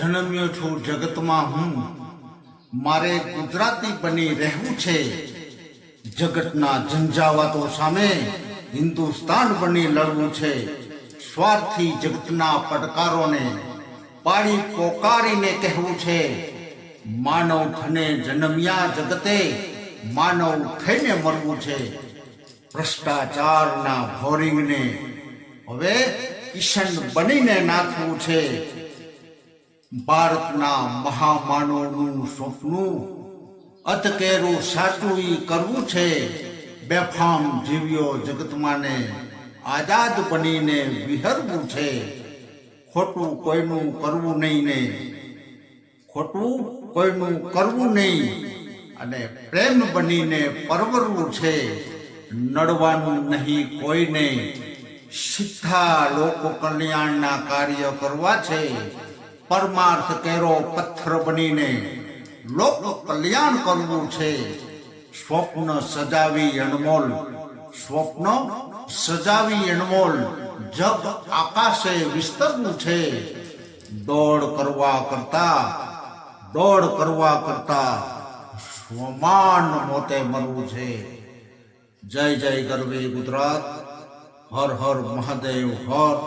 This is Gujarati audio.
જન્મ્યો છું જગતમાં હું. મારે ગુજરાતી બની રહેવું છે. જગતના ઝંઝાવાતો સામે હિન્દુસ્તાન બની લડવું છે. સ્વાર્થી જગતના પડકારોને પાડી પોકારીને કહેવું છે. માનવ થને જન્મ્યા જગતે માનવ થઈને મળવું છે. ભ્રષ્ટાચારના ભોરિંગને હવે કિશન બનીને નાખવું છે. ભારતના મહામાનવનું સ્વપ્નું અતકેરું સાચું ઈ કરવું છે. બેફામ જીવ્યો જગતમાંને આઝાદ બનીને વિહરવું છે. ખોટું કોઈનું કરવું નહીં ને. ખોટું કોઈનું કરવું નહીં અને પ્રેમ બનીને પરવરવું છે. નડવાનું નહીં કોઈને. સીધા લોકો કલ્યાણના કાર્ય કરવા છે. પરમાર્થ કેરો પથ્થર બનીને લોક કલ્યાણ કરવું છે. સ્વપ્ન સજાવી અણમોલ, સ્વપ્ન સજાવી અણમોલ, જગ આકાશે વિસ્તરવું છે. દોડ કરવા કરતા, દોડ કરવા કરતા સ્વમાન મોતે મરવું છે. જય જય ગરવી ગુજરાત, હર હર મહાદેવ, હર